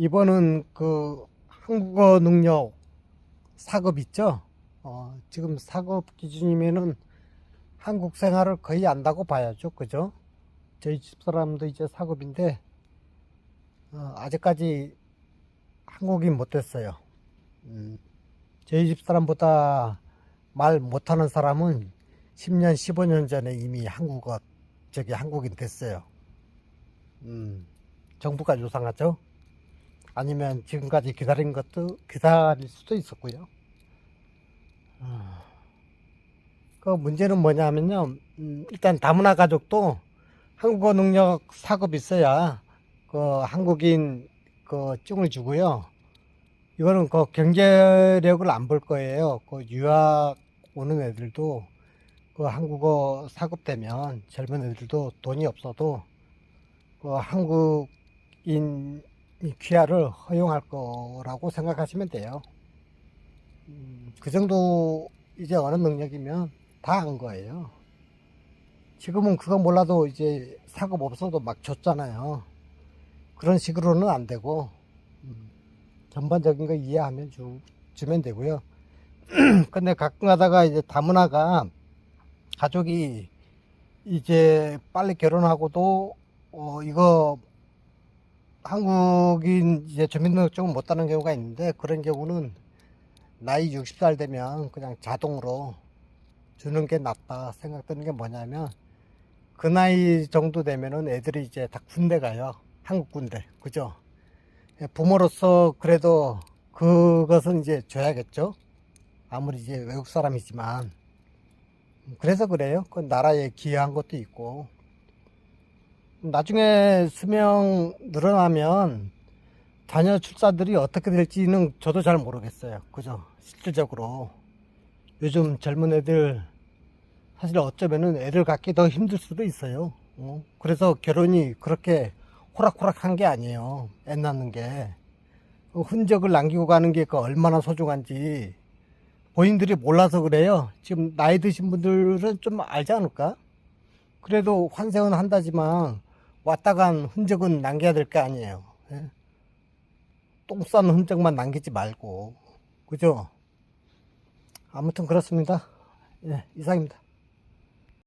이번은 그 한국어 능력 사급 있죠? 어, 지금 사급 기준이면은 한국 생활을 거의 안다고 봐야죠. 그죠? 저희 집 사람도 이제 사급인데, 어, 아직까지 한국인 못 됐어요. 음, 저희 집 사람보다 말 못하는 사람은 10년, 15년 전에 이미 한국어, 저기 한국인 됐어요. 음, 정부가 요상하죠? 아니면 지금까지 기다린 것도 기다릴 수도 있었고요. 아, 그 문제는 뭐냐면요. 음, 일단 다문화 가족도 한국어 능력 사급 있어야 그 한국인 그 증을 주고요. 이거는 그 경제력을 안 볼 거예요. 그 유학 오는 애들도 그 한국어 사급 되면 젊은 애들도 돈이 없어도 그 한국인 귀화를 허용할 거라고 생각하시면 돼요. 음, 그 정도 이제 어느 능력이면 다 한 거예요. 지금은 그거 몰라도 이제 사급 없어도 막 줬잖아요. 그런 식으로는 안 되고 음, 전반적인 거 이해하면 주, 주면 되고요. 근데 가끔 가다가 이제 다문화가 가족이 이제 빨리 결혼하고도 어 이거 한국인 이제 주민등록증을 못 따는 경우가 있는데 그런 경우는 나이 60살 되면 그냥 자동으로 주는 게 낫다 생각되는 게 뭐냐면 그 나이 정도 되면은 애들이 이제 다 군대 가요. 한국 군대. 그죠? 예, 부모로서 그래도 그것은 이제 줘야겠죠? 아무리 이제 외국 사람이지만. 그래서 그래요. 그 나라에 기여한 것도 있고. 나중에 수명 늘어나면 자녀 출산들이 어떻게 될지는 저도 잘 모르겠어요. 그죠? 실질적으로. 요즘 젊은 애들 사실 어쩌면은 애를 갖기 더 힘들 수도 있어요. 어? 그래서 결혼이 그렇게 호락호락 한 게 아니에요. 애 낳는 게. 그 흔적을 남기고 가는 게그 얼마나 소중한지 본인들이 몰라서 그래요. 지금 나이 드신 분들은 좀 알지 않을까? 그래도 환생은 한다지만 왔다 간 흔적은 남겨야 될 거 아니에요. 예? 똥 싸는 흔적만 남기지 말고. 그죠? 아무튼 그렇습니다. 예, 이상입니다.